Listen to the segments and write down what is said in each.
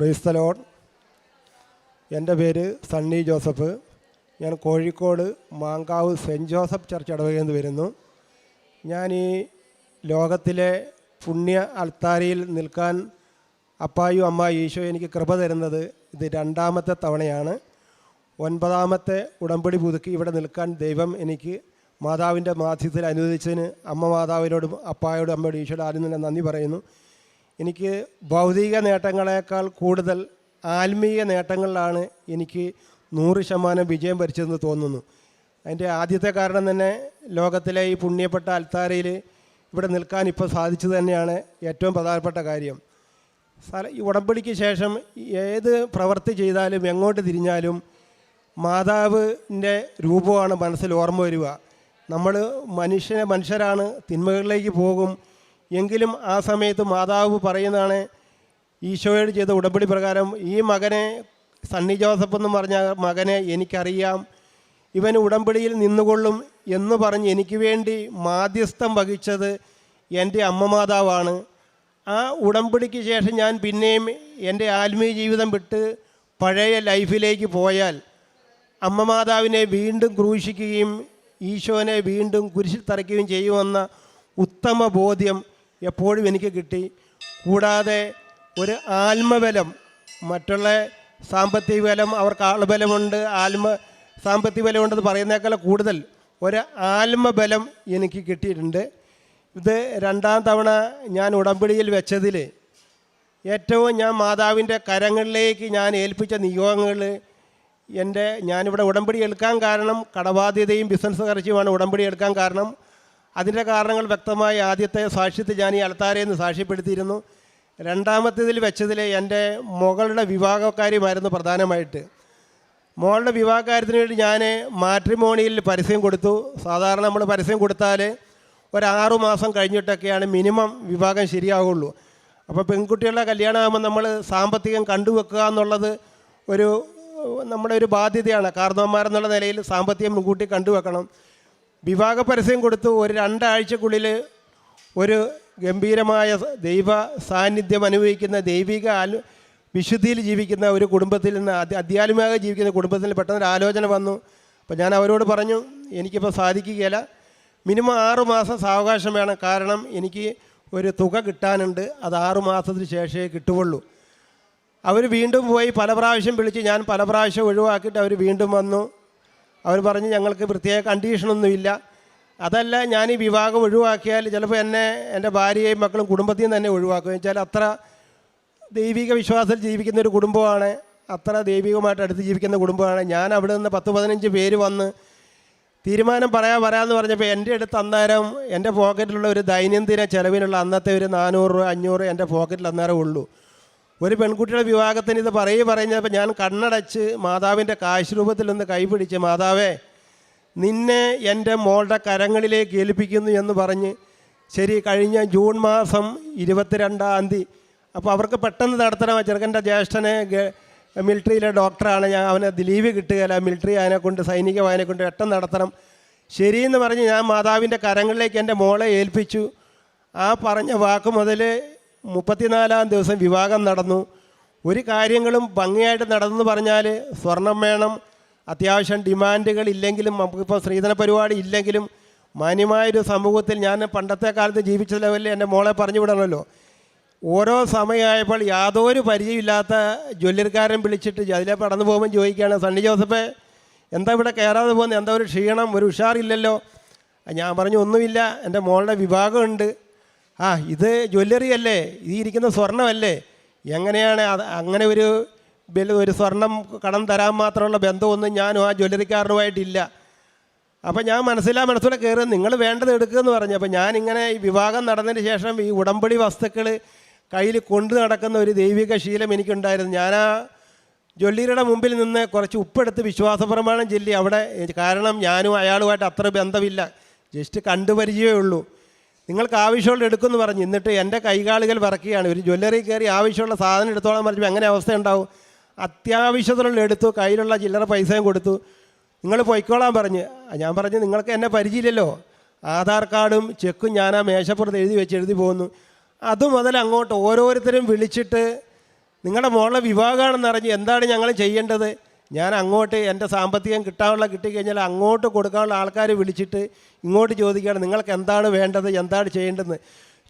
ഫ്രീസ്തലോൺ എന്റെ പേര് സണ്ണി ജോസഫ്. ഞാൻ Kozhikode Mankavu Saint Joseph church ഇടവകയിൽ നിന്ന് വരുന്നു. ഞാൻ ഈ ലോകത്തിലെ പുണ്യ അൾത്താരിയിൽ നിൽക്കാൻ അപ്പായും അമ്മ ഈശോ എനിക്ക് കൃപ തരുന്നത് ഇത് രണ്ടാമത്തെ തവണയാണ്. ഒൻപതാമത്തെ ഉടമ്പടി പുതുക്കി ഇവിടെ നിൽക്കാൻ ദൈവം എനിക്ക് മാതാവിന്റെ മാധ്യത്തിൽ അനുവദിച്ചതിന് അമ്മ മാതാവിനോടും അപ്പായോടും അമ്മയോടും ഈശോയുടെ ആദ്യം തന്നെ നന്ദി പറയുന്നു. എനിക്ക് ഭൗതിക നേട്ടങ്ങളെക്കാൾ കൂടുതൽ ആത്മീയ നേട്ടങ്ങളിലാണ് എനിക്ക് നൂറ് ശതമാനം വിജയം ഭരിച്ചതെന്ന് തോന്നുന്നു. അതിന്റെ ആദ്യത്തെ കാരണം തന്നെ ലോകത്തിലെ ഈ പുണ്യപ്പെട്ട അൽത്താരയിൽ ഇവിടെ നിൽക്കാൻ ഇപ്പോൾ സാധിച്ചത് തന്നെയാണ് ഏറ്റവും പ്രധാനപ്പെട്ട കാര്യം. സ്ഥല ഈ ഉടമ്പടിക്ക് ശേഷം ഏത് പ്രവൃത്തി ചെയ്താലും എങ്ങോട്ട് തിരിഞ്ഞാലും മാതാവിന്റെ രൂപമാണ് മനസ്സിൽ ഓർമ്മ വരിക. നമ്മൾ മനുഷ്യനെ മനുഷ്യരാണ് തിന്മകളിലേക്ക് പോകും എങ്കിലും ആ സമയത്ത് മാതാവ് പറയുന്നതാണ് ഈശോയോട് ചെയ്ത ഉടമ്പടി പ്രകാരം ഈ മകനെ സണ്ണി ജോസഫ് എന്ന് പറഞ്ഞ മകനെ എനിക്കറിയാം. ഇവൻ ഉടമ്പടിയിൽ നിന്നുകൊള്ളും എന്ന് പറഞ്ഞ് എനിക്ക് വേണ്ടി മാധ്യസ്ഥം വഹിച്ചത് എന്റെ അമ്മ മാതാവാണ്. ആ ഉടമ്പടിക്ക് ശേഷം ഞാൻ പിന്നെയും എന്റെ ആത്മീയ ജീവിതം വിട്ട് പഴയ ലൈഫിലേക്ക് പോയാൽ അമ്മ മാതാവിനെ വീണ്ടും ക്രൂശിക്കുകയും ഈശോനെ വീണ്ടും കുരിശിൽ തറയ്ക്കുകയും ചെയ്യുമെന്ന ഉത്തമ ബോധ്യം എപ്പോഴും എനിക്ക് കിട്ടി. കൂടാതെ ഒരു ആത്മബലം മറ്റുള്ള സാമ്പത്തിക ബലം അവർക്ക് ആൾബലമുണ്ട് ആത്മ സാമ്പത്തിക ബലമുണ്ടെന്ന് പറയുന്നേക്കാൾ കൂടുതൽ ഒരു ആത്മബലം എനിക്ക് കിട്ടിയിട്ടുണ്ട്. ഇത് രണ്ടാം തവണ ഞാൻ ഉടമ്പടിയിൽ വെച്ചതിൽ ഏറ്റവും ഞാൻ മാതാവിന്റെ കരങ്ങളിലേക്ക് ഞാൻ ഏൽപ്പിച്ച നിയോഗങ്ങൾ എന്റെ ഞാനിവിടെ ഉടമ്പടി എടുക്കാൻ കാരണം കടബാധ്യതയും ബിസിനസ് കറച്ചുമാണ് ഉടമ്പടി എടുക്കാൻ കാരണം. അതിന്റെ കാരണങ്ങൾ വ്യക്തമായി ആദ്യത്തെ സാക്ഷ്യത്തിൽ ഞാൻ ഈ അലത്താരയിൽ നിന്ന് സാക്ഷ്യപ്പെടുത്തിയിരുന്നു. രണ്ടാമത്തേതിൽ വെച്ചതിൽ എന്റെ മകളുടെ വിവാഹക്കാര്യമായിരുന്നു പ്രധാനമായിട്ട്. മോളുടെ വിവാഹകാര്യത്തിന് വേണ്ടി ഞാൻ മാട്രിമോണിയിൽ പരസ്യം കൊടുത്തു. സാധാരണ നമ്മൾ പരസ്യം കൊടുത്താൽ ഒരു മാസം കഴിഞ്ഞിട്ടൊക്കെയാണ് മിനിമം വിവാഹം ശരിയാവുള്ളൂ. അപ്പോൾ പെൺകുട്ടികളുടെ കല്യാണമാകുമ്പോൾ നമ്മൾ സാമ്പത്തികം കണ്ടുവെക്കുക എന്നുള്ളത് ഒരു നമ്മുടെ ഒരു ബാധ്യതയാണ്. കാർന്നവന്മാരെന്നുള്ള നിലയിൽ സാമ്പത്തികം മുൻകൂട്ടി കണ്ടുവെക്കണം. വിവാഹ പരസ്യം കൊടുത്തു ഒരു രണ്ടാഴ്ചക്കുള്ളിൽ ഒരു ഗംഭീരമായ ദൈവ സാന്നിധ്യം അനുഭവിക്കുന്ന ദൈവിക ആലോ വിശുദ്ധിയിൽ ജീവിക്കുന്ന ഒരു കുടുംബത്തിൽ നിന്ന് അധ്യാത്മികമായി ജീവിക്കുന്ന കുടുംബത്തിൽ പെട്ടെന്നൊരു ആലോചന വന്നു. അപ്പോൾ ഞാൻ അവരോട് പറഞ്ഞു എനിക്കിപ്പോൾ സാധിക്കുകയില്ല. മിനിമം ആറു മാസം സാവകാശം വേണം. കാരണം എനിക്ക് ഒരു തുക കിട്ടാനുണ്ട്. അത് ആറു മാസത്തിന് ശേഷമേ കിട്ടുകയുള്ളൂ. അവർ വീണ്ടും പോയി പല പ്രാവശ്യം വിളിച്ച് ഞാൻ പല പ്രാവശ്യം ഒഴിവാക്കിയിട്ട് അവർ വീണ്ടും വന്നു. അവർ പറഞ്ഞ് ഞങ്ങൾക്ക് പ്രത്യേക കണ്ടീഷനൊന്നുമില്ല. അതല്ല ഞാൻ ഈ വിവാഹം ഒഴിവാക്കിയാൽ ചിലപ്പോൾ എന്നെ എന്റെ ഭാര്യയും മക്കളും കുടുംബത്തിൽ നിന്ന് തന്നെ ഒഴിവാക്കും. വെച്ചാൽ അത്ര ദൈവിക വിശ്വാസത്തിൽ ജീവിക്കുന്ന ഒരു കുടുംബമാണ്. അത്ര ദൈവികമായിട്ട് അടുത്ത് ജീവിക്കുന്ന കുടുംബമാണ്. ഞാൻ അവിടെ നിന്ന് പത്ത് പതിനഞ്ച് പേര് വന്ന് തീരുമാനം പറയാൻ പറയാമെന്ന് പറഞ്ഞപ്പോൾ എന്റെ അടുത്ത് അന്നേരം എന്റെ പോക്കറ്റിലുള്ള ഒരു ദൈനംദിന ചിലവിനുള്ള അന്നത്തെ ഒരു നാനൂറ് അഞ്ഞൂറ് എന്റെ പോക്കറ്റിൽ അന്നേരം ഉള്ളൂ. ഒരു പെൺകുട്ടിയുടെ വിവാഹത്തിന് ഇത് പറയുക പറഞ്ഞപ്പോൾ ഞാൻ കണ്ണടച്ച് മാതാവിന്റെ കാശ് രൂപത്തിൽ നിന്ന് കൈപിടിച്ച് മാതാവേ നിന്നെ എന്റെ മോളുടെ കരങ്ങളിലേക്ക് ഏൽപ്പിക്കുന്നു എന്ന് പറഞ്ഞ് ശരി കഴിഞ്ഞ ജൂൺ മാസം ഇരുപത്തിരണ്ടാം തീയതി അപ്പോൾ അവർക്ക് പെട്ടെന്ന് നടത്തണം. ചെറുക്കന്റെ ജ്യേഷ്ഠനെ മിലിറ്ററിയിലെ ഡോക്ടറാണ്. ഞാൻ അവനെ ദിലീവ് കിട്ടുകയില്ല. മിലിറ്ററി അതിനെ കൊണ്ട് സൈനിക വായനെ കൊണ്ട് പെട്ടെന്ന് നടത്തണം. ശരിയെന്ന് പറഞ്ഞ് ഞാൻ മാതാവിന്റെ കരങ്ങളിലേക്ക് എന്റെ മോളെ ഏൽപ്പിച്ചു. ആ പറഞ്ഞ വാക്ക് മുതൽ മുപ്പത്തിനാലാം ദിവസം വിവാഹം നടന്നു. ഒരു കാര്യങ്ങളും ഭംഗിയായിട്ട് നടന്നു പറഞ്ഞാൽ സ്വർണം വേണം അത്യാവശ്യം ഡിമാൻഡുകൾ ഇല്ലെങ്കിലും നമുക്കിപ്പോൾ സ്ത്രീധന പരിപാടി ഇല്ലെങ്കിലും മാന്യമായൊരു സമൂഹത്തിൽ ഞാൻ പണ്ടത്തെ കാലത്ത് ജീവിച്ച ലെവലിൽ എന്റെ മോളെ പറഞ്ഞു വിടണമല്ലോ. ഓരോ സമയമായപ്പോൾ യാതൊരു പരിചയമില്ലാത്ത ജ്വല്ലറിക്കാരൻ വിളിച്ചിട്ട് അതിലെ കടന്നു പോകുമ്പോൾ ചോദിക്കുകയാണ് സണ്ണി ജോസഫ് എന്താ ഇവിടെ കയറാതെ പോകുന്നത്? എന്താ ഒരു ക്ഷീണം? ഒരു ഉഷാറില്ലല്ലോ? ഞാൻ പറഞ്ഞു ഒന്നുമില്ല. എന്റെ മോളുടെ വിവാഹമുണ്ട്. ആ ഇത് ജ്വല്ലറി അല്ലേ ഈ ഇരിക്കുന്ന സ്വർണമല്ലേ എങ്ങനെയാണ് അത് അങ്ങനെ ഒരു ഒരു സ്വർണം കടം തരാൻ മാത്രമുള്ള ബന്ധമൊന്നും ഞാനും ആ ജ്വല്ലറിക്കാരനുമായിട്ടില്ല. അപ്പം ഞാൻ മനസ്സിലാ മനസ്സിലെ കയറി നിങ്ങൾ വേണ്ടത് എടുക്കുമെന്ന് പറഞ്ഞു. അപ്പം ഞാനിങ്ങനെ ഈ വിവാഹം നടന്നതിന് ശേഷം ഈ ഉടമ്പടി വസ്തുക്കൾ കയ്യിൽ കൊണ്ടു നടക്കുന്ന ഒരു ദൈവിക ശീലം എനിക്കുണ്ടായിരുന്നു. ആ ജ്വല്ലറിയുടെ മുമ്പിൽ നിന്ന് കുറച്ച് ഉപ്പെടുത്ത് വിശ്വാസ പ്രമാണം ചൊല്ലി അവിടെ കാരണം ഞാനും അയാളുമായിട്ട് അത്ര ബന്ധമില്ല. ജസ്റ്റ് കണ്ടുപരിചയമേ ഉള്ളൂ. നിങ്ങൾക്ക് ആവശ്യമുള്ള എടുക്കുമെന്ന് പറഞ്ഞു. എന്നിട്ട് എന്റെ കൈകാലുകൾ വിറക്കുകയാണ്. ഒരു ജ്വല്ലറി കയറി ആവശ്യമുള്ള സാധനം എടുത്തോളാൻ പറഞ്ഞു. അങ്ങനെ അവസ്ഥ ഉണ്ടാവും? അത്യാവശ്യത്തിനുള്ള എടുത്തു കയ്യിലുള്ള ചില്ലറ പൈസയും കൊടുത്തു. നിങ്ങൾ പൊയ്ക്കോളാൻ പറഞ്ഞ്. ഞാൻ പറഞ്ഞു നിങ്ങൾക്ക് എന്നെ പരിചയമില്ലല്ലോ. ആധാർ കാർഡും ചെക്കും ഞാൻ ആ മേശപ്പുറത്ത് എഴുതി വെച്ച് എഴുതി പോകുന്നു. അത് മുതൽ അങ്ങോട്ട് ഓരോരുത്തരും വിളിച്ചിട്ട് നിങ്ങളുടെ മോളിലെ വിവാഹമാണെന്ന് അറിഞ്ഞ് എന്താണ് ഞങ്ങൾ ചെയ്യേണ്ടത്? ഞാൻ അങ്ങോട്ട് എന്റെ സാമ്പത്തികം കിട്ടാനുള്ള കിട്ടിക്കഴിഞ്ഞാൽ അങ്ങോട്ട് കൊടുക്കാനുള്ള ആൾക്കാർ വിളിച്ചിട്ട് ഇങ്ങോട്ട് ചോദിക്കുകയാണ് നിങ്ങൾക്ക് എന്താണ് വേണ്ടത്? എന്താണ് ചെയ്യേണ്ടതെന്ന്?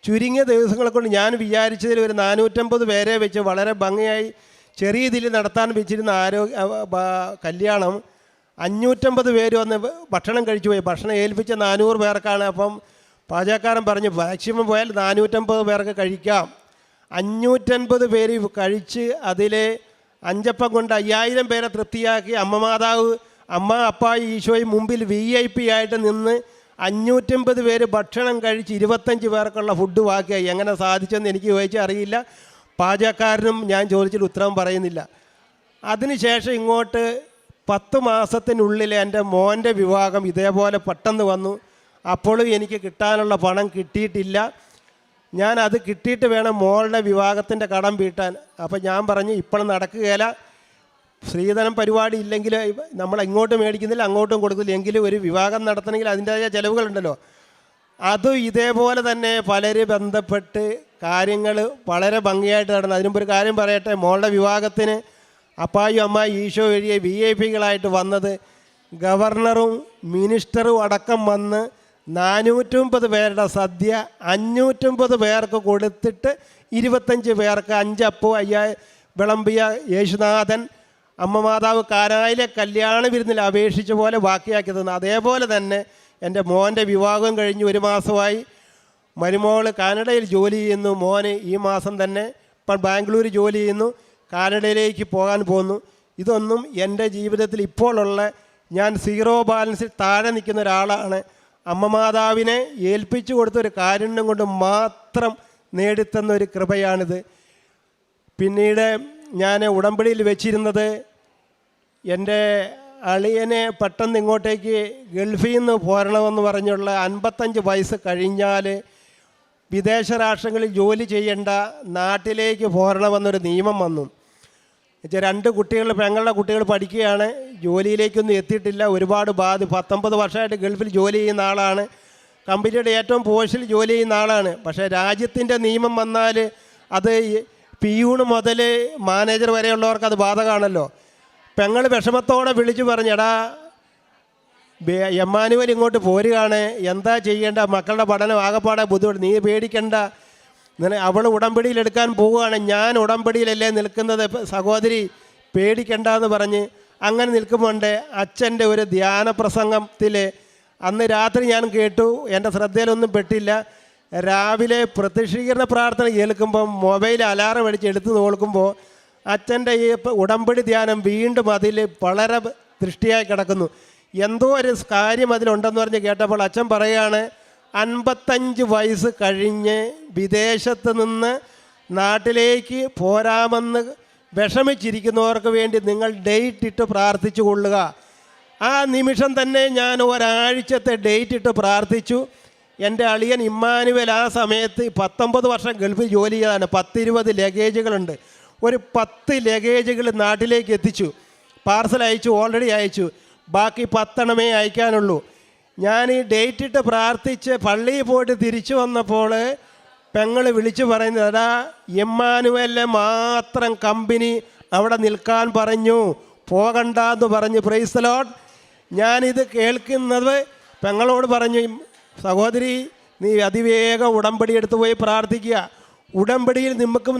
ചുരുങ്ങിയ ദിവസങ്ങളെ കൊണ്ട് ഞാൻ വിചാരിച്ചതിൽ ഒരു നാനൂറ്റമ്പത് പേരെ വെച്ച് വളരെ ഭംഗിയായി ചെറിയ ഇതിൽ നടത്താൻ വെച്ചിരുന്ന ആരോഗ്യ കല്യാണം. അഞ്ഞൂറ്റമ്പത് പേര് വന്ന് ഭക്ഷണം കഴിച്ചു പോയി ഭക്ഷണം ഏൽപ്പിച്ച നാനൂറ് പേർക്കാണ്. അപ്പം പാചകക്കാരൻ പറഞ്ഞു മാക്സിമം പോയാൽ നാനൂറ്റമ്പത് പേർക്ക് കഴിക്കാം. അഞ്ഞൂറ്റൻപത് പേര് കഴിച്ച് അതിൽ അഞ്ചപ്പം കൊണ്ട് അയ്യായിരം പേരെ തൃപ്തിയാക്കി അമ്മ മാതാവ് അമ്മ അപ്പ ഈശോയും മുമ്പിൽ വി ഐ പി ആയിട്ട് നിന്ന് അഞ്ഞൂറ്റമ്പത് പേര് ഭക്ഷണം കഴിച്ച് ഇരുപത്തഞ്ച് പേർക്കുള്ള ഫുഡ് ബാക്കിയായി. എങ്ങനെ സാധിച്ചെന്ന് എനിക്ക് ചോദിച്ചാൽ അറിയില്ല. പാചകക്കാരനും ഞാൻ ചോദിച്ചിട്ട് ഉത്തരം പറയുന്നില്ല. അതിനുശേഷം ഇങ്ങോട്ട് പത്ത് മാസത്തിനുള്ളിൽ എന്റെ മോന്റെ വിവാഹം ഇതേപോലെ പെട്ടെന്ന് വന്നു. അപ്പോഴും എനിക്ക് കിട്ടാനുള്ള പണം കിട്ടിയിട്ടില്ല. ഞാൻ അത് കിട്ടിയിട്ട് വേണം മോളുടെ വിവാഹത്തിന്റെ കടം വീട്ടാൻ. അപ്പോൾ ഞാൻ പറഞ്ഞു ഇപ്പോൾ നടക്കുകയില്ല. സ്ത്രീധനം പരിപാടി ഇല്ലെങ്കിൽ നമ്മൾ ഇങ്ങോട്ട് മേടിക്കുന്നില്ല അങ്ങോട്ടും കൊടുക്കില്ല എങ്കിലും ഒരു വിവാഹം നടത്തണമെങ്കിൽ അതിന്റെതായ ചിലവുകളുണ്ടല്ലോ. അതും ഇതേപോലെ തന്നെ പലര് ബന്ധപ്പെട്ട് കാര്യങ്ങൾ വളരെ ഭംഗിയായിട്ട് നടന്നു. അതിനുമ്പ് ഒരു കാര്യം പറയട്ടെ മോളുടെ വിവാഹത്തിന് അപ്പായും അമ്മായി ഈശോ വഴിയെ വി ഐ പികളായിട്ട് വന്നത് ഗവർണറും മിനിസ്റ്ററും അടക്കം വന്ന് നാനൂറ്റമ്പത് പേരുടെ സദ്യ അഞ്ഞൂറ്റമ്പത് പേർക്ക് കൊടുത്തിട്ട് ഇരുപത്തഞ്ച് പേർക്ക് അഞ്ചപ്പോ അയ്യാ വിളമ്പിയ യേശുനാഥൻ അമ്മ മാതാവ് കാനായിലെ കല്യാണ വിരുന്നിൽ അപേക്ഷിച്ച പോലെ ബാക്കിയാക്കി തന്നു. അതേപോലെ തന്നെ എന്റെ മോന്റെ വിവാഹം കഴിഞ്ഞ് ഒരു മാസമായി മരുമോൾ കാനഡയിൽ ജോലി ചെയ്യുന്നു. മോന് ഈ മാസം തന്നെ ഇപ്പം ബാംഗ്ലൂർ ജോലി ചെയ്യുന്നു. കാനഡയിലേക്ക് പോകാൻ പോകുന്നു ഇതൊന്നും എന്റെ ജീവിതത്തിൽ ഇപ്പോഴുള്ള ഞാൻ സീറോ ബാലൻസിൽ താഴെ നിൽക്കുന്ന ഒരാളാണ്. അമ്മ മാതാവിനെ ഏൽപ്പിച്ചു കൊടുത്ത ഒരു കാരുണ്യം കൊണ്ട് മാത്രം നേടിത്തന്ന ഒരു കൃപയാണിത്. പിന്നീട് ഞാൻ ഉടമ്പടിയിൽ വെച്ചിരുന്നത് എന്റെ അളിയനെ പെട്ടെന്ന് ഇങ്ങോട്ടേക്ക് ഗൾഫിൽ നിന്ന് പോരണമെന്ന് പറഞ്ഞുള്ള അൻപത്തഞ്ച് വയസ്സ് കഴിഞ്ഞാൽ വിദേശ രാഷ്ട്രങ്ങളിൽ ജോലി ചെയ്യേണ്ട നാട്ടിലേക്ക് പോരണമെന്നൊരു നിയമം വന്നു. എന്നുവെച്ചാൽ രണ്ട് കുട്ടികൾ പെങ്ങളുടെ കുട്ടികൾ പഠിക്കുകയാണ്. ജോലിയിലേക്കൊന്നും എത്തിയിട്ടില്ല. ഒരുപാട് ബാധ പത്തൊമ്പത് വർഷമായിട്ട് ഗൾഫിൽ ജോലി ചെയ്യുന്ന ആളാണ്. കമ്പനിയുടെ ഏറ്റവും പോസ്റ്റിൽ ജോലി ചെയ്യുന്ന ആളാണ്. പക്ഷേ രാജ്യത്തിന്റെ നിയമം വന്നാൽ അത് പിയൂണ് മുതൽ മാനേജർ വരെയുള്ളവർക്ക് അത് ബാധകമാണല്ലോ. പെങ്ങൾ വിഷമത്തോടെ വിളിച്ചു പറഞ്ഞെടാ എമ്മാനുവൽ ഇങ്ങോട്ട് പോരുകയാണ്. എന്താ ചെയ്യേണ്ട മക്കളുടെ പഠനം ആകെപ്പാടെ ബുദ്ധിമുട്ട്. നീ പേടിക്കണ്ട. അവൾ ഉടമ്പടിയിൽ എടുക്കാൻ പോവുകയാണ്. ഞാൻ ഉടമ്പടിയിലല്ലേ നിൽക്കുന്നത്. സഹോദരി പേടിക്കണ്ട എന്ന് പറഞ്ഞ് അങ്ങനെ നിൽക്കുമ്പോണ്ട് അച്ഛന്റെ ഒരു ധ്യാന പ്രസംഗത്തിൽ അന്ന് രാത്രി ഞാൻ കേട്ടു. എന്റെ ശ്രദ്ധയിലൊന്നും പെട്ടില്ല. രാവിലെ പ്രത്യക്ഷീകരണ പ്രാർത്ഥന കേൾക്കുമ്പോൾ മൊബൈൽ അലാറം അടിച്ച് എടുത്ത് നോക്കുമ്പോൾ അച്ഛന്റെ ഈ ഉടമ്പടി ധ്യാനം വീണ്ടും അതിൽ വളരെ ദൃഷ്ടിയായി കിടക്കുന്നു. എന്തോ ഒരു കാര്യം അതിലുണ്ടെന്ന് പറഞ്ഞ് കേട്ടപ്പോൾ അച്ഛൻ പറയാണ് അൻപത്തഞ്ച് വയസ്സ് കഴിഞ്ഞ് വിദേശത്ത് നിന്ന് നാട്ടിലേക്ക് പോരാമെന്ന് വിഷമിച്ചിരിക്കുന്നവർക്ക് വേണ്ടി നിങ്ങൾ ഡേറ്റ് ഇട്ട് പ്രാർത്ഥിച്ചു കൊള്ളുക. ആ നിമിഷം തന്നെ ഞാൻ ഒരാഴ്ചത്തെ ഡേറ്റ് ഇട്ട് പ്രാർത്ഥിച്ചു. എന്റെ അളിയൻ ഇമ്മാനുവൽ ആ സമയത്ത് പത്തൊമ്പത് വർഷം ഗൾഫിൽ ജോലി ചെയ്താണ്. പത്തിരുപത് ലഗേജുകളുണ്ട്. ഒരു പത്ത് ലഗേജുകൾ നാട്ടിലേക്ക് എത്തിച്ചു. പാർസൽ അയച്ചു ഓൾറെഡി അയച്ചു. ബാക്കി പത്തെണ്ണമേ അയക്കാനുള്ളൂ. ഞാൻ ഈ ഡേറ്റ് ഇട്ട് പ്രാർത്ഥിച്ച് പള്ളിയിൽ പോയിട്ട് തിരിച്ചു വന്നപ്പോൾ പെങ്ങൾ വിളിച്ചു പറയുന്നത് എടാ എമ്മാനുവലിനെ മാത്രം കമ്പനി അവിടെ നിൽക്കാൻ പറഞ്ഞു. പോകണ്ട എന്ന് പറഞ്ഞു പ്രൈസലോട്ട് ഞാനിത് കേൾക്കുന്നത് പെങ്ങളോട് പറഞ്ഞു സഹോദരി നീ അതിവേഗം ഉടമ്പടി എടുത്തു പോയി പ്രാർത്ഥിക്കുക. ഉടമ്പടിയിൽ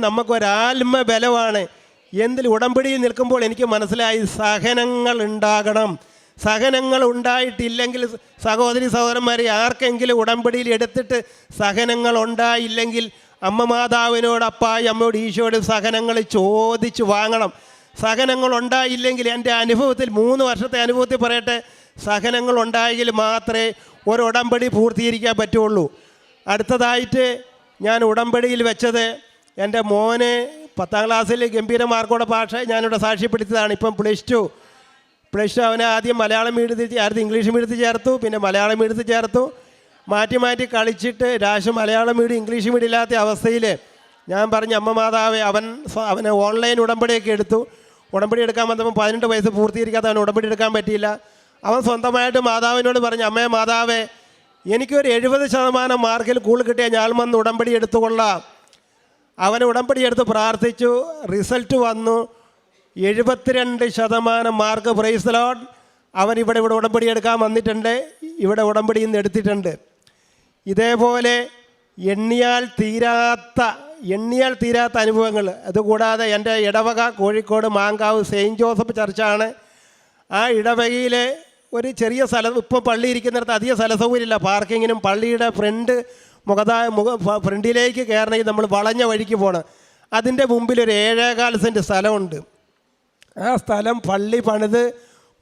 നമുക്കൊരാത്മ ബലമാണ്. എന്തിൽ ഉടമ്പടിയിൽ നിൽക്കുമ്പോൾ എനിക്ക് മനസ്സിലായി സഹനങ്ങൾ ഉണ്ടാകണം. സഹനങ്ങൾ ഉണ്ടായിട്ടില്ലെങ്കിൽ സഹോദരി സഹോദരന്മാരെ ആർക്കെങ്കിലും ഉടമ്പടിയിൽ എടുത്തിട്ട് സഹനങ്ങൾ ഉണ്ടായില്ലെങ്കിൽ അമ്മ മാതാവിനോട് അപ്പായി അമ്മയോട് ഈശോയോട് സഹനങ്ങൾ ചോദിച്ച് വാങ്ങണം. സഹനങ്ങൾ ഉണ്ടായില്ലെങ്കിൽ എന്റെ അനുഭവത്തിൽ മൂന്ന് വർഷത്തെ അനുഭവത്തിൽ പറയട്ടെ സഹനങ്ങൾ ഉണ്ടായെങ്കിൽ മാത്രമേ ഒരു ഉടമ്പടി പൂർത്തീകരിക്കാൻ പറ്റുള്ളൂ. അടുത്തതായിട്ട് ഞാൻ ഉടമ്പടിയിൽ വെച്ചത് എന്റെ മോനെ പത്താം ക്ലാസ്സിൽ ഗംഭീര മാർക്കോടെ ഭാഷ ഞാനിവിടെ സാക്ഷ്യപ്പെടുത്തിയതാണ്. ഇപ്പം പ്ലസ് ടു. പ്ലസ് ടു അവനെ ആദ്യം മലയാളം മീഡിയത്തിൽ ചേർത്ത് ഇംഗ്ലീഷ് മീഡിയത്തിൽ ചേർത്തു പിന്നെ മലയാളം മീഡിയത്തിൽ ചേർത്തു. മാറ്റി മാറ്റി കളിച്ചിട്ട് രാശം മലയാളം മീഡിയം ഇംഗ്ലീഷ് മീഡിയം ഇല്ലാത്ത അവസ്ഥയിൽ ഞാൻ പറഞ്ഞ അമ്മ മാതാവേ അവൻ അവനെ ഓൺലൈൻ ഉടമ്പടിയൊക്കെ എടുത്തു. ഉടമ്പടി എടുക്കാൻ വന്നപ്പോൾ പതിനെട്ട് വയസ്സ് പൂർത്തീകരിക്കാത്ത അവൻ ഉടമ്പടി എടുക്കാൻ പറ്റിയില്ല. അവൻ സ്വന്തമായിട്ട് മാതാവിനോട് പറഞ്ഞു അമ്മേ മാതാവേ എനിക്കൊരു എഴുപത് ശതമാനം മാർക്കിൽ കൂടുതൽ കിട്ടിയാൽ ഞാൻ വന്ന് ഉടമ്പടി എടുത്തുകൊള്ളാം. അവൻ ഉടമ്പടി എടുത്ത് പ്രാർത്ഥിച്ചു റിസൾട്ട് വന്നു. എഴുപത്തിരണ്ട് ശതമാനം മാർക്ക് പ്രൈസ് ലോഡ് അവൻ ഇവിടെ ഇവിടെ ഉടമ്പടി എടുക്കാൻ വന്നിട്ടുണ്ട്. ഇവിടെ ഉടമ്പടിയിൽ നിന്ന് എടുത്തിട്ടുണ്ട്. ഇതേപോലെ എണ്ണിയാൽ തീരാത്ത എണ്ണിയാൽ തീരാത്ത അനുഭവങ്ങൾ. അതുകൂടാതെ എന്റെ ഇടവക കോഴിക്കോട് മാങ്കാവ് സെയിന്റ് ജോസഫ് ചർച്ചാണ്. ആ ഇടവകയിലെ ഒരു ചെറിയ സ്ഥലം ഇപ്പോൾ പള്ളി ഇരിക്കുന്നിടത്ത് അധികം സ്ഥല സൗകര്യമില്ല. പാർക്കിങ്ങിനും പള്ളിയുടെ ഫ്രണ്ട് മുഖതായ മുഖ ഫ്രണ്ടിലേക്ക് കയറണമെങ്കിൽ നമ്മൾ വളഞ്ഞ വഴിക്ക് പോകണം. അതിന്റെ മുമ്പിൽ ഒരു ഏഴേകാൽ സെന്റ് സ്ഥലമുണ്ട്. ആ സ്ഥലം പള്ളി പണിത്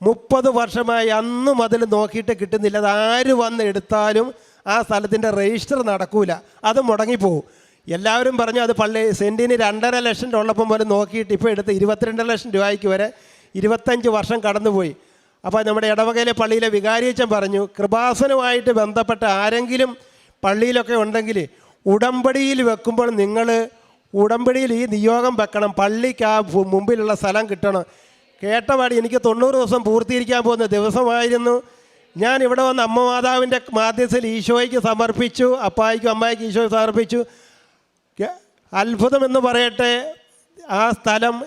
മുപ്പത് വർഷമായി അന്നും മുതൽ നോക്കിയിട്ട് കിട്ടുന്നില്ല. അത് ആര് വന്ന് എടുത്താലും ആ സ്ഥലത്തിന്റെ രജിസ്റ്റർ നടക്കൂല. അത് മുടങ്ങിപ്പോവും. എല്ലാവരും പറഞ്ഞു അത് പള്ളി സെന്റിന് രണ്ടര ലക്ഷം ഉള്ളപ്പം പോലെ നോക്കിയിട്ട് ഇപ്പോൾ എടുത്ത് ഇരുപത്തിരണ്ട് ലക്ഷം രൂപയ്ക്ക് വരെ ഇരുപത്തഞ്ച് വർഷം കടന്നുപോയി. അപ്പോൾ നമ്മുടെ ഇടവകയിലെ പള്ളിയിലെ വികാരിയച്ചൻ പറഞ്ഞു കൃപാസനവുമായിട്ട് ബന്ധപ്പെട്ട ആരെങ്കിലും പള്ളിയിലൊക്കെ ഉണ്ടെങ്കിൽ ഉടമ്പടിയിൽ വെക്കുമ്പോൾ നിങ്ങൾ ഉടമ്പടിയിൽ ഈ നിയോഗം വെക്കണം. പള്ളിക്ക് ആ മുമ്പിലുള്ള സ്ഥലം കിട്ടണം. കേട്ടപാടി എനിക്ക് തൊണ്ണൂറ് ദിവസം പൂർത്തീകരിക്കാൻ പോകുന്ന ദിവസമായിരുന്നു. ഞാൻ ഇവിടെ വന്ന് അമ്മ മാതാവിന്റെ മാധ്യസ്ഥയിൽ ഈശോയ്ക്ക് സമർപ്പിച്ചു. അപ്പായിക്കും അമ്മായിക്കും ഈശോയ്ക്ക് സമർപ്പിച്ചു. അത്ഭുതം എന്ന് പറയട്ടെ ആ സ്ഥലം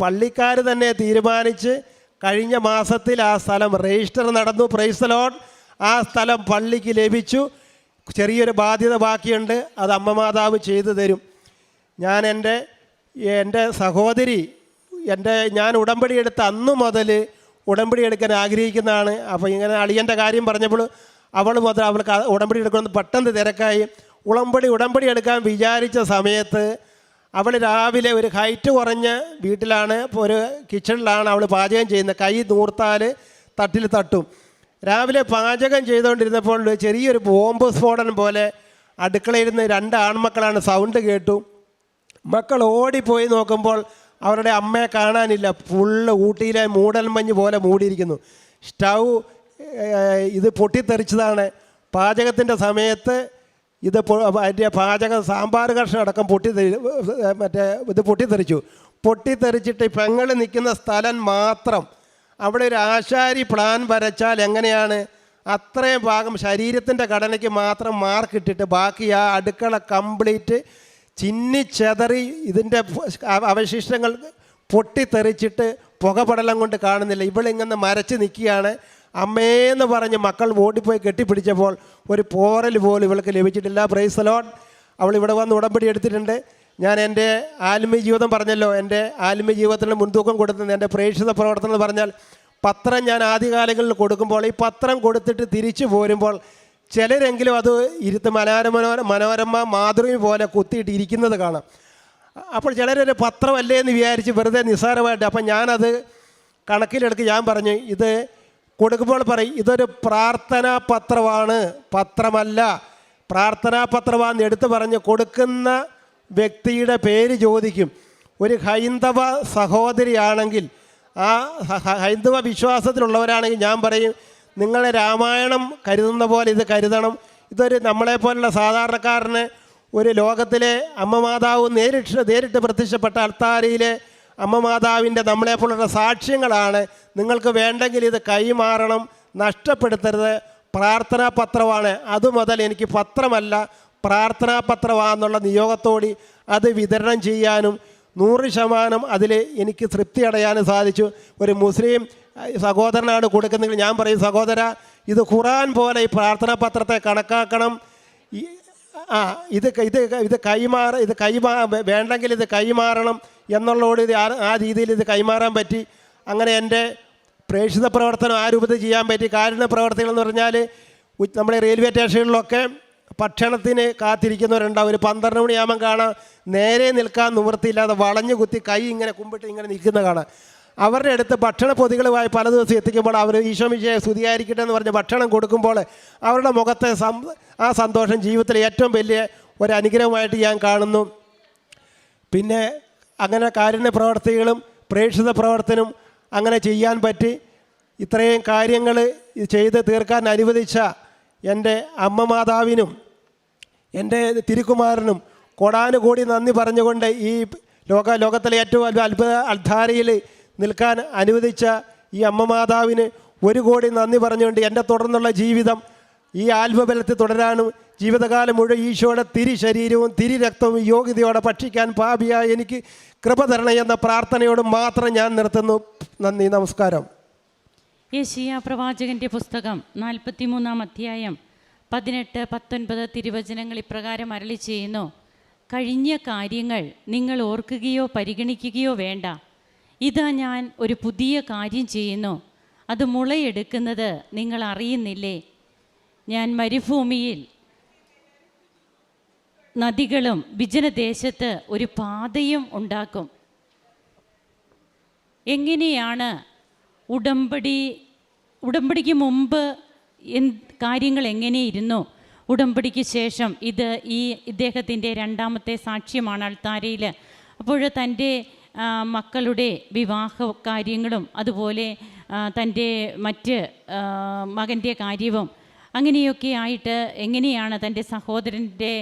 പള്ളിക്കാർ തന്നെ തീരുമാനിച്ച് കഴിഞ്ഞ മാസത്തിൽ ആ സ്ഥലം രജിസ്റ്റർ നടന്നു. പ്രൈസ് ലോൺ ആ സ്ഥലം പള്ളിക്ക് ലഭിച്ചു. ചെറിയൊരു ബാധ്യത ബാക്കിയുണ്ട്. അത് അമ്മ മാതാവ് ചെയ്തു തരും. ഞാൻ എന്റെ എന്റെ സഹോദരി എന്റെ ഞാൻ ഉടമ്പടി എടുത്ത അന്ന് മുതൽ ഉടമ്പടി എടുക്കാൻ ആഗ്രഹിക്കുന്നതാണ്. അപ്പോൾ ഇങ്ങനെ അളിയന്റെ കാര്യം പറഞ്ഞപ്പോൾ അവൾ മുതൽ അവൾക്ക് ഉടമ്പടി എടുക്കണമെന്ന് പെട്ടെന്ന് തിരക്കായി. ഉടമ്പടി ഉടമ്പടി എടുക്കാൻ വിചാരിച്ച സമയത്ത് അവൾ രാവിലെ ഒരു ഹൈറ്റ് കുറഞ്ഞ വീട്ടിലാണ് ഇപ്പോൾ ഒരു കിച്ചണിലാണ് അവൾ പാചകം ചെയ്യുന്നത്. കൈ നൂർത്താൽ തട്ടിൽ തട്ടും. രാവിലെ പാചകം ചെയ്തുകൊണ്ടിരുന്നപ്പോൾ ചെറിയൊരു ബോംബ് സ്ഫോടനം പോലെ അടുക്കളയിൽ നിന്ന് രണ്ട് ആൺമക്കളാണ് സൗണ്ട് കേട്ടു. മക്കൾ ഓടിപ്പോയി നോക്കുമ്പോൾ അവരുടെ അമ്മയെ കാണാനില്ല. ഫുള്ള് ഊട്ടിയിലെ മൂടൽമഞ്ഞ് പോലെ മൂടിയിരിക്കുന്നു. സ്റ്റൗ ഇത് പൊട്ടിത്തെറിച്ചതാണ്. പാചകത്തിന്റെ സമയത്ത് ഇത് അതിന്റെ പാചക സാമ്പാർ കഷ്ണം അടക്കം പൊട്ടി മറ്റേ ഇത് പൊട്ടിത്തെറിച്ചു. പൊട്ടിത്തെറിച്ചിട്ട് പെങ്ങൾ നിൽക്കുന്ന സ്ഥലം മാത്രം. അവിടെ ഒരു ആശാരി പ്ലാൻ വരച്ചാൽ എങ്ങനെയാണ്? അത്രയും ഭാഗം ശരീരത്തിന്റെ ഘടനയ്ക്ക് മാത്രം മാർക്കിട്ടിട്ട് ബാക്കി ആ അടുക്കള കംപ്ലീറ്റ് ചിന്നിച്ചെതറി ഇതിന്റെ അവ- അവശിഷ്ടങ്ങൾ പൊട്ടിത്തെറിച്ചിട്ട് പുകപടലം കൊണ്ട് കാണുന്നില്ല. ഇവളിങ്ങനെ മരച്ച് നിൽക്കുകയാണ്. അമ്മേന്ന് പറഞ്ഞ് മക്കൾ ഓടിപ്പോയി കെട്ടിപ്പിടിച്ചപ്പോൾ ഒരു പോറൽ പോലും ഇവൾക്ക് ലഭിച്ചിട്ടില്ല. പ്രൈസ് ലോൺ അവൾ ഇവിടെ വന്ന് ഉടമ്പടി എടുത്തിട്ടുണ്ട്. ഞാൻ എന്റെ ആത്മീയ ജീവിതം പറഞ്ഞല്ലോ. എന്റെ ആത്മീയ ജീവിതത്തിന് മുൻതൂക്കം കൊടുത്തത് എന്റെ പ്രേക്ഷിത പ്രവർത്തനം എന്ന് പറഞ്ഞാൽ പത്രം ഞാൻ ആദ്യകാലങ്ങളിൽ കൊടുക്കുമ്പോൾ ഈ പത്രം കൊടുത്തിട്ട് തിരിച്ചു പോരുമ്പോൾ ചിലരെങ്കിലും അത് ഇരുത്ത് മനോരമ മനോരമ മാതൃഭൂമി പോലെ കുത്തിയിട്ട് ഇരിക്കുന്നത് കാണാം. അപ്പോൾ ചിലരൊരു പത്രമല്ലേ എന്ന് വിചാരിച്ച് വെറുതെ നിസ്സാരമായിട്ട് അപ്പം ഞാനത് കണക്കിലെടുക്ക് ഞാൻ പറഞ്ഞു ഇത് കൊടുക്കുമ്പോൾ പറയും ഇതൊരു പ്രാർത്ഥനാ പത്രമാണ്. പത്രമല്ല. പ്രാർത്ഥനാ പത്രമാണെന്ന് എടുത്തു പറഞ്ഞ് കൊടുക്കുന്ന വ്യക്തിയുടെ പേര് ചോദിക്കും. ഒരു ഹൈന്ദവ സഹോദരിയാണെങ്കിൽ ആ ഹൈന്ദവ വിശ്വാസത്തിലുള്ളവരാണെങ്കിൽ ഞാൻ പറയും നിങ്ങളെ രാമായണം കരുതുന്ന പോലെ ഇത് കരുതണം. ഇതൊരു നമ്മളെപ്പോലുള്ള സാധാരണക്കാരന് ഒരു ലോകത്തിലെ അമ്മ മാതാവ് നേരിട്ട് നേരിട്ട് പ്രത്യക്ഷപ്പെട്ട അൾത്താരയിലെ അമ്മ മാതാവിന്റെ നമ്മളെപ്പോലുള്ള സാക്ഷ്യങ്ങളാണ്. നിങ്ങൾക്ക് വേണ്ടെങ്കിൽ ഇത് കൈമാറണം നഷ്ടപ്പെടുത്തരുത്. പ്രാർത്ഥനാ പത്രമാണ്. അതുമുതൽ എനിക്ക് പത്രമല്ല പ്രാർത്ഥനാ പത്രമാണെന്നുള്ള നിയോഗത്തോടി അത് വിതരണം ചെയ്യാനും നൂറ് ശതമാനം അതിൽ എനിക്ക് തൃപ്തി അടയാൻ സാധിച്ചു. ഒരു മുസ്ലിം സഹോദരനാണ് കൊടുക്കുന്നതെങ്കിൽ ഞാൻ പറയും സഹോദര ഇത് ഖുറാൻ പോലെ ഈ പ്രാർത്ഥനാ പത്രത്തെ കണക്കാക്കണം. ആ ഇത് ഇത് ഇത് കൈമാറ ഇത് കൈമാ വേണ്ടെങ്കിൽ ഇത് കൈമാറണം എന്നുള്ളതോട് ഇത് ആ- രീതിയിൽ ഇത് കൈമാറാൻ പറ്റി. അങ്ങനെ എന്റെ പ്രേക്ഷിത പ്രവർത്തനം ആ രൂപത്തിൽ ചെയ്യാൻ പറ്റി. കാരുണ്യ പ്രവർത്തികൾ എന്ന് പറഞ്ഞാൽ നമ്മുടെ റെയിൽവേ സ്റ്റേഷനിലൊക്കെ ഭക്ഷണത്തിന് കാത്തിരിക്കുന്നവരുണ്ടാവും. ഒരു പന്ത്രണ്ട് മണിയാകുമ്പം കാണാം. നേരെ നിൽക്കാൻ നിവൃത്തിയില്ലാതെ വളഞ്ഞു കുത്തി കൈ ഇങ്ങനെ കുമ്പിട്ട് ഇങ്ങനെ നിൽക്കുന്ന കാണാം. അവരുടെ അടുത്ത് ഭക്ഷണ പൊതികളുമായി പല ദിവസം എത്തിക്കുമ്പോൾ അവർ ഈശോമിശയെ സ്തുതിയായിരിക്കട്ടെ എന്ന് പറഞ്ഞ് ഭക്ഷണം കൊടുക്കുമ്പോൾ അവരുടെ മുഖത്തെ ആ സന്തോഷം ജീവിതത്തിലെ ഏറ്റവും വലിയ ഒരു അനുഗ്രഹമായിട്ട് ഞാൻ കാണുന്നു. പിന്നെ അങ്ങനെ കാരുണ്യ പ്രവർത്തികളും പ്രേക്ഷിത പ്രവർത്തനം അങ്ങനെ ചെയ്യാൻ പറ്റി. ഇത്രയും കാര്യങ്ങൾ ചെയ്ത് തീർക്കാൻ അനുവദിച്ച എന്റെ അമ്മ മാതാവിനും എന്റെ തിരുക്കുമാരനും കോടാനുകൂടി നന്ദി പറഞ്ഞുകൊണ്ട് ഈ ലോക ലോകത്തിലെ ഏറ്റവും അത്ഭുത അൽധാരയിൽ നിൽക്കാൻ അനുവദിച്ച ഈ അമ്മ മാതാവിന് ഒരു കോടി നന്ദി പറഞ്ഞുകൊണ്ട് എന്റെ തുടർന്നുള്ള ജീവിതം ഈ ആത്മബലത്തിൽ തുടരാനും ജീവിതകാലം മുഴുവൻ ഈശോയുടെ തിരി ശരീരവും തിരി രക്തവും യോഗ്യതയോടെ ഭക്ഷിക്കാൻ പാപിയായി എനിക്ക് കൃപ തരണേ എന്ന പ്രാർത്ഥനയോട് മാത്രം ഞാൻ നിർത്തുന്നു. നന്ദി നമസ്കാരം. യേശിയ പ്രവാചകന്റെ പുസ്തകം നാൽപ്പത്തിമൂന്നാം അധ്യായം. പതിനെട്ട് പത്തൊൻപത് തിരുവചനങ്ങൾ ഇപ്രകാരം അരളി ചെയ്യുന്നു. കഴിഞ്ഞ കാര്യങ്ങൾ നിങ്ങൾ ഓർക്കുകയോ പരിഗണിക്കുകയോ വേണ്ട. ഇതാ ഞാൻ ഒരു പുതിയ കാര്യം ചെയ്യുന്നു. അത് മുളയെടുക്കുന്നത് നിങ്ങൾ അറിയുന്നില്ലേ? ഞാൻ മരുഭൂമിയിൽ നദികളും വിജനദേശത്ത് ഒരു പാതയും ഉണ്ടാക്കും. എങ്ങനെയാണ് ഉടമ്പടി ഉടമ്പടിക്ക് മുമ്പ് കാര്യങ്ങൾ എങ്ങനെയിരുന്നു ഉടമ്പടിക്ക് ശേഷം ഇത് ഈ ഇദ്ദേഹത്തിന്റെ രണ്ടാമത്തെ സാക്ഷ്യമാണ് അൾത്താരയിൽ. അപ്പോൾ തന്റെ മക്കളുടെ വിവാഹ കാര്യങ്ങളും അതുപോലെ തന്റെ മറ്റ് മകന്റെ കാര്യവും അങ്ങനെയൊക്കെ ആയിട്ട് എങ്ങനെയാണ് തന്റെ സഹോദരന്റെ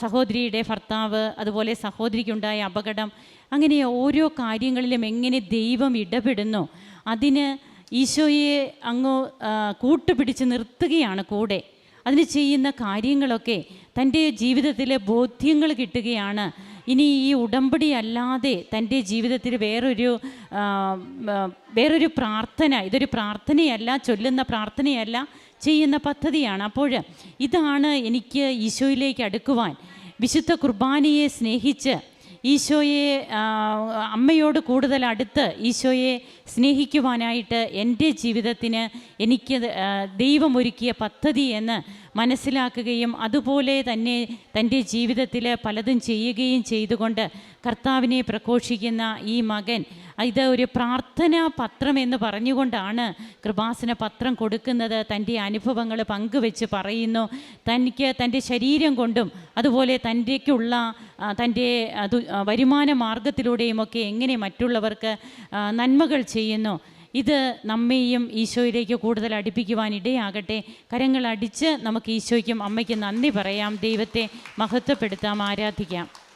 സഹോദരിയുടെ ഭർത്താവ് അതുപോലെ സഹോദരിക്കുണ്ടായ അപകടം അങ്ങനെ ഓരോ കാര്യങ്ങളിലും എങ്ങനെ ദൈവം ഇടപെടുന്നു അതിന് ഈശോയെ അങ്ങ് കൂട്ടുപിടിച്ച് നിർത്തുകയാണ് കൂടെ. അതിന് ചെയ്യുന്ന കാര്യങ്ങളൊക്കെ തന്റെ ജീവിതത്തിലെ ബോധ്യങ്ങൾ കിട്ടുകയാണ്. ഇനി ഈ ഉടമ്പടി അല്ലാതെ തന്റെ ജീവിതത്തിൽ വേറൊരു വേറൊരു പ്രാർത്ഥന ഇതൊരു പ്രാർത്ഥനയല്ല ചൊല്ലുന്ന പ്രാർത്ഥനയല്ല ചെയ്യുന്ന പദ്ധതിയാണ്. അപ്പോൾ ഇതാണ് എനിക്ക് ഈശോയിലേക്ക് അടുക്കുവാൻ വിശുദ്ധ കുർബാനയെ സ്നേഹിച്ച് ഈശോയെ അമ്മയോട് കൂടുതൽ അടുത്ത് ഈശോയെ സ്നേഹിക്കുവാനായിട്ട് എന്റെ ജീവിതത്തിന് എനിക്ക് ദൈവം ദൈവമൊരുക്കിയ പദ്ധതി എന്ന് മനസ്സിലാക്കുകയും അതുപോലെ തന്നെ തന്റെ ജീവിതത്തിൽ പലതും ചെയ്യുകയും ചെയ്തുകൊണ്ട് കർത്താവിനെ പ്രഘോഷിക്കുന്ന ഈ മകൻ ഇത് ഒരു പ്രാർത്ഥനാ പത്രം എന്ന് പറഞ്ഞുകൊണ്ടാണ് കൃപാസന പത്രം കൊടുക്കുന്നത്. തന്റെ അനുഭവങ്ങൾ പങ്കുവെച്ച് പറയുന്നു. തനിക്ക് തന്റെ ശരീരം കൊണ്ടും അതുപോലെ തന്റെക്കുള്ള തന്റെ വരുമാന മാർഗത്തിലൂടെയുമൊക്കെ എങ്ങനെ മറ്റുള്ളവർക്ക് നന്മകൾ ചെയ്യുന്നു. ഇത് നമ്മെയും ഈശോയിലേക്ക് കൂടുതൽ അടുപ്പിക്കുവാൻ ഇടയാകട്ടെ. കരങ്ങൾ അടിച്ച് നമുക്ക് ഈശോയ്ക്കും അമ്മയ്ക്കും നന്ദി പറയാം. ദൈവത്തെ മഹത്വപ്പെടുത്താം. ആരാധിക്കാം.